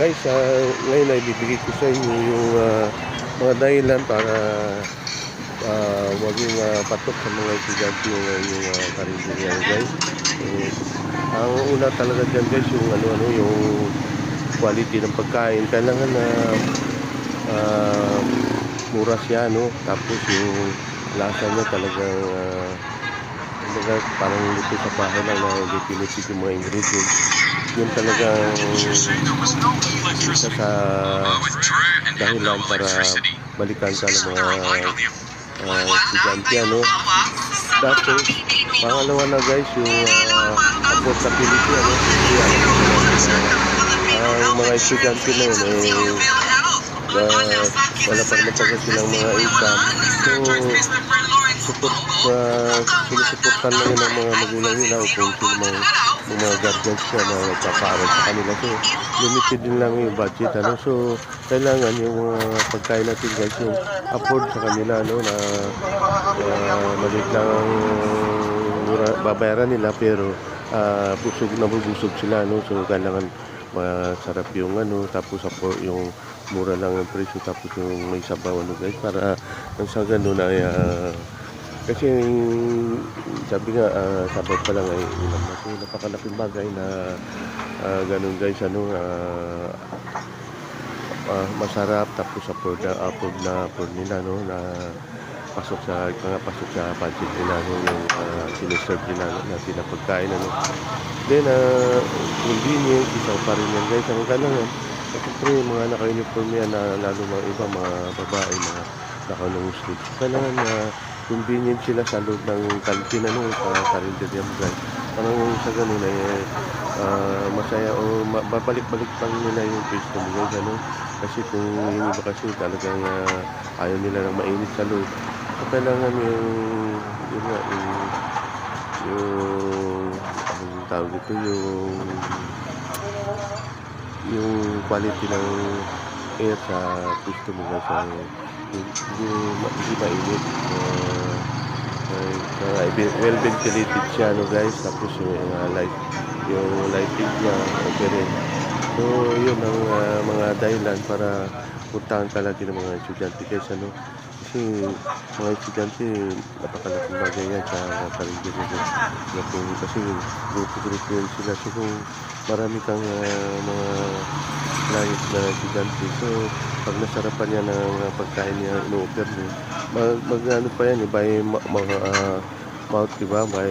Guys, ah, ngayon ay bibigay ko sa inyo yung ah, mga dahilan para uh, maging ah, patok sa mga estudyante yung yung uh, karinderya guys. Eh, ang una talaga dyan guys yung ano ano yung quality ng pagkain. Kailangan na ah, mura siya no. Tapos yung lasa niya talagang ah, kumbaga parang luto sa bahay lang na hindi pinipig yung mga ingredients. Yun talagang isa sa dahilan para balikan ka ng mga uh, estudyante ano. Tapos, pangalawa na guys, yung uh, affordability ano. Yan, ang mga estudyante na yun, eh, uh, wala pa naman talaga silang mga income. So, support, uh, sinusuportan lang yun ng mga magulang nila o kung sino mga, mga guardians na nagpapaaral sa kanila. So, limited din lang yung budget. Ano? So, kailangan yung mga pagkain natin guys, yung afford sa kanila no, na uh, maliit lang ang babayaran nila pero uh, busog na busog sila. No? So, kailangan masarap yung ano, tapos ako yung mura lang ang presyo tapos yung may sabaw ano guys para nang sa ganun ay ah, kasi sabi nga uh, sabaw pa lang ay na so napakalaking bagay na ah, ganun guys ano ah, ah, masarap tapos afford na afford na afford nila no na pasok sa mga pasok sa budget nila no yung uh, siniserve nila natin na pagkain ano. Then uh, convenient isa pa rin yan guys ang kailangan Siyempre, yung mga naka-uniform yan, na, lalo mga iba, mga babae, mga naka-long sleeves. Kailangan na convenient sila sa loob ng kantin, ano, sa karinderya mo guys. Parang sa ganun ay ah, masaya o babalik-balik pang nila yung pwesto mo ano. Kasi kung yung iba kasi talagang ah, ayaw nila ng mainit sa loob. So, kailangan yung, yun nga, yung, yung, anong tawag ito, yung yung quality ng air sa gusto mo ay hindi, hindi mainit. Uh, uh, well ventilated siya no guys. Tapos yung uh, light yung lighting niya okay rin. So yun ang uh, mga dahilan para puntahan ka lagi ng mga estudyante guys ano kasi mga estudyante napakalaking bagay yan sa karinderya guys Na kung- kasi grupo-grupo yun sila so kung marami kang ah, mga client na estudyante. So, pag nasarapan niya ng ah, pagkain niya, ino-offer mo, mag, mag ano pa yan, eh, by mga ah, mouth, di ba? By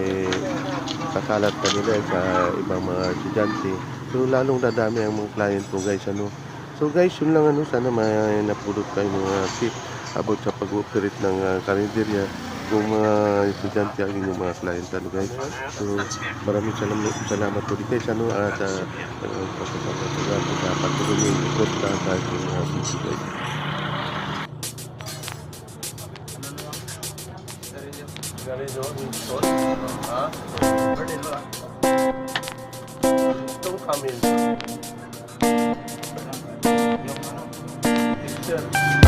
kakalat pa nila sa ibang mga estudyante. So, lalong dadami ang mga client mo, guys, ano. So, guys, yun lang, ano, sana may napulot kayo mga tip about sa pag-operate ng uh, karinderya kung mga estudyante ang inyong mga client ano guys. So maraming salamat, salamat po guys ano at uh, po natin sa patuloy yung ikot na sa ating uh, video guys. Garino, Winston, ha? Garino, Itong Camille. Yung ano? Picture.